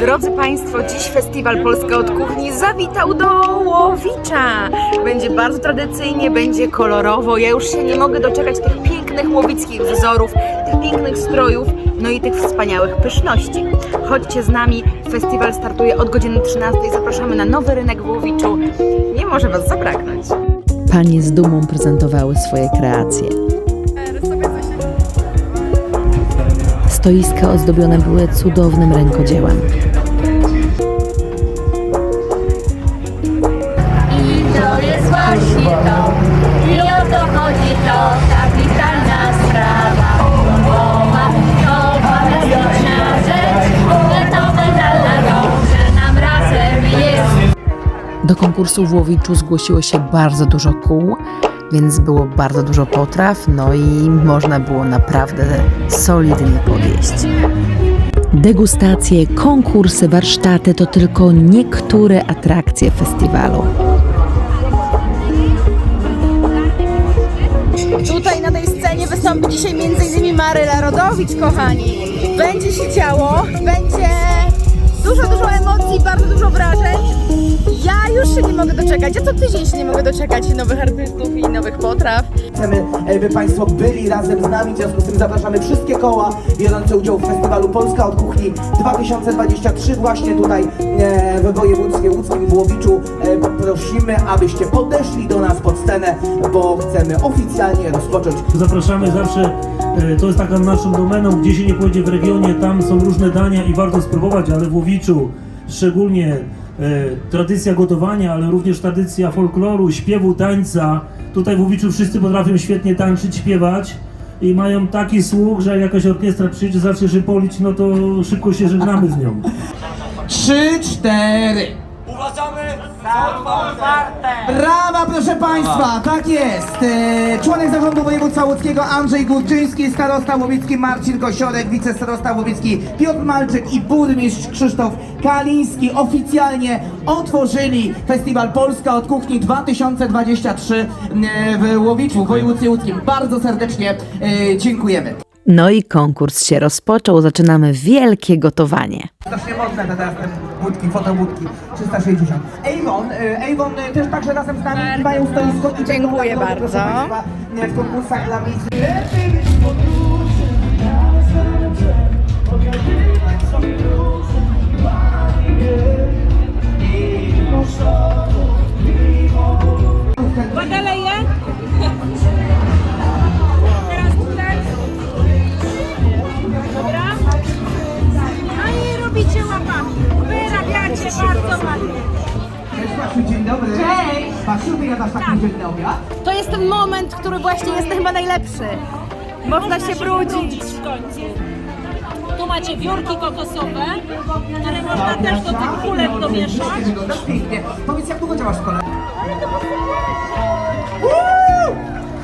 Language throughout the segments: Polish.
Drodzy Państwo, dziś Festiwal Polska od Kuchni zawitał do Łowicza. Będzie bardzo tradycyjnie, będzie kolorowo. Ja już się nie mogę doczekać tych pięknych łowickich wzorów, tych pięknych strojów, no i tych wspaniałych pyszności. Chodźcie z nami, festiwal startuje od godziny 13. Zapraszamy na nowy rynek w Łowiczu. Nie może Was zabraknąć. Panie z dumą prezentowały swoje kreacje. Stoiska ozdobione były cudownym rękodziełem. Konkursu w Łowiczu zgłosiło się bardzo dużo kół, więc było bardzo dużo potraw, no i można było naprawdę solidnie podjeść. Degustacje, konkursy, warsztaty to tylko niektóre atrakcje festiwalu. Tutaj na tej scenie wystąpi dzisiaj m.in. Maryla Rodowicz, kochani. Będzie się działo, będzie dużo, dużo emocji, bardzo dużo wrażeń. Ja już się nie mogę doczekać, ja co tydzień się nie mogę doczekać nowych artystów i nowych potraw. Chcemy, by Państwo byli razem z nami, w związku z tym zapraszamy wszystkie koła biorące udział w festiwalu Polska od Kuchni 2023 właśnie tutaj e, w województwie łódzkim w Łowiczu. Prosimy, abyście podeszli do nas pod scenę, bo chcemy oficjalnie rozpocząć Zapraszamy zawsze, e, to jest taka naszą domeną, gdzie się nie pójdzie w regionie, tam są różne dania i warto spróbować, ale w Łowiczu szczególnie e, tradycja gotowania, ale również tradycja folkloru, śpiewu, tańca. Tutaj w Łowiczu wszyscy potrafią świetnie tańczyć, śpiewać i mają taki słuch, że jak jakaś orkiestra przyjdzie, zacznie szypolić, no to szybko się żegnamy z nią. Trzy, cztery. Brawa, proszę Państwa, tak jest. E, Członek zarządu województwa łódzkiego Andrzej Górczyński, starosta łowiecki Marcin Kosiorek, wicestarosta łowiecki Piotr Malczyk i burmistrz Krzysztof Kaliński oficjalnie otworzyli Festiwal Polska od Kuchni 2023 e, w Łowiczu, w województwie łódzkim. Bardzo serdecznie e, dziękujemy. No i konkurs się rozpoczął, zaczynamy wielkie gotowanie. Strasznie mocne te teraz te budki, fotobudki 360. Avon, y, Avon y, też także razem z nami mają stoisko i Dziękuję będą nagrody, proszę bardzo. Państwa, y, w konkursach dla miejsc. Wadaleje. Dobry. Cześć. Basiu, ty jadasz taki dzienny obiad? To jest ten moment, który właśnie jest chyba najlepszy. Można się brudzić. w końcu. Tu macie wiórki kokosowe, które można też do tych kulek domieszać. Wygląda pięknie. Powiedz, jak długo działasz w kole?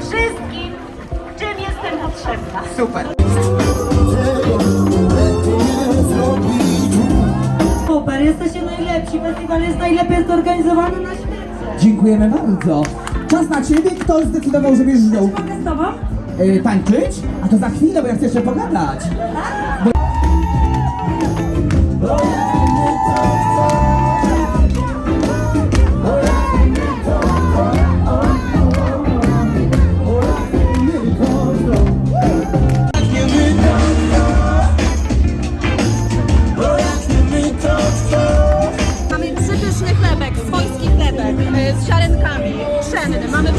Wszystkim, czym jestem potrzebna. Super. Super, jesteście najlepsi, festiwal jest najlepiej zorganizowany na świecie. Dziękujemy bardzo. Czas na Ciebie. Kto zdecydował, że bierzesz udział? Mogę z tobą? Y, tańczyć? A to za chwilę, bo ja chcę jeszcze pogadać. Mamy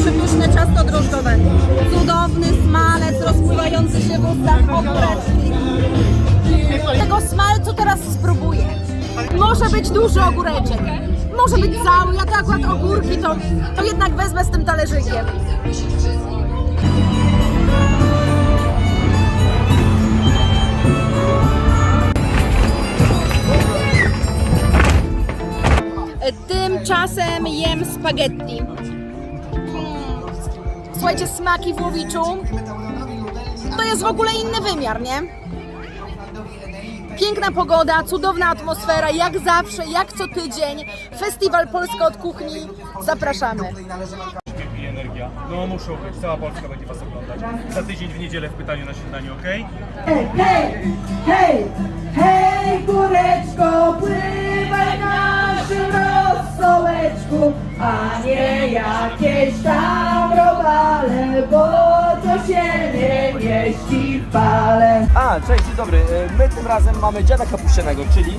przepyszne ciasto drożdżowe. Cudowny smalec rozpływający się w ustach ogóreczki. Tego smalcu teraz spróbuję. Może być duży ogóreczek. Może być cały. Ja to akurat ogórki to, to jednak wezmę z tym talerzykiem. Tymczasem jem spaghetti. Słuchajcie, smaki w Łowiczu to jest w ogóle inny wymiar, nie? Piękna pogoda, cudowna atmosfera, jak zawsze, jak co tydzień. Festiwal Polska od Kuchni. Zapraszamy. i energia. No muszą być, cała Polska będzie Was oglądać. Za tydzień w niedzielę w pytaniu na śniadaniu, ok? Hej, hej, hej! Hej, kureczko, pływaj naszym rosołeczku, a nie jakieś tam cześć, dzień dobry. E, My tym razem mamy dziada kapuścianego, czyli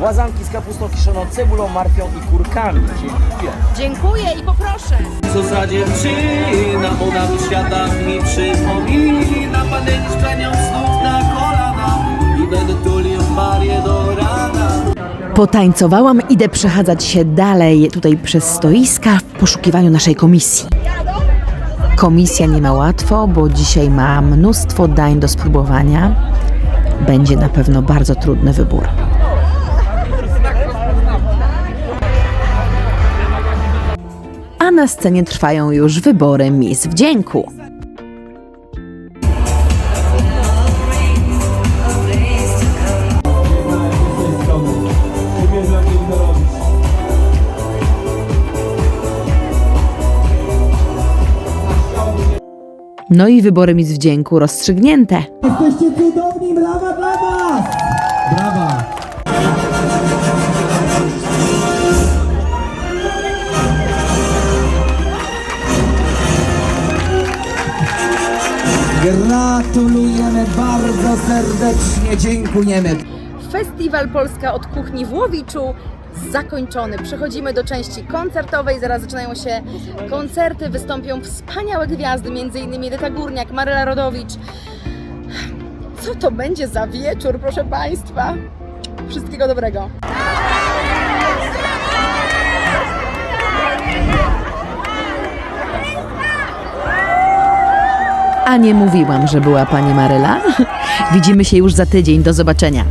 łazanki z kapustą kiszoną, cebulą, marfią i kurkami. Dziękuję. Dziękuję i poproszę. Co za dziewczyna, ona mi świata mi przypomina Panę niszczenią snów na kolana I będę tulił Marię do rana Potańcowałam, idę przechadzać się dalej tutaj przez stoiska w poszukiwaniu naszej komisji. Komisja nie ma łatwo, bo dzisiaj ma mnóstwo dań do spróbowania. Będzie na pewno bardzo trudny wybór. A na scenie trwają już wybory Miss Wdzięku. No i wybory Miss Wdzięku rozstrzygnięte. Jesteście cudowni, brawa dla was! Brawa! Gratulujemy bardzo serdecznie, dziękujemy. Festiwal Polska od Kuchni w Łowiczu zakończony. Przechodzimy do części koncertowej. Zaraz zaczynają się koncerty. Wystąpią wspaniałe gwiazdy, m.in. Edyta Górniak, Maryla Rodowicz. Co to będzie za wieczór, proszę Państwa? Wszystkiego dobrego. A nie mówiłam, że była pani Maryla? Widzimy się już za tydzień. Do zobaczenia.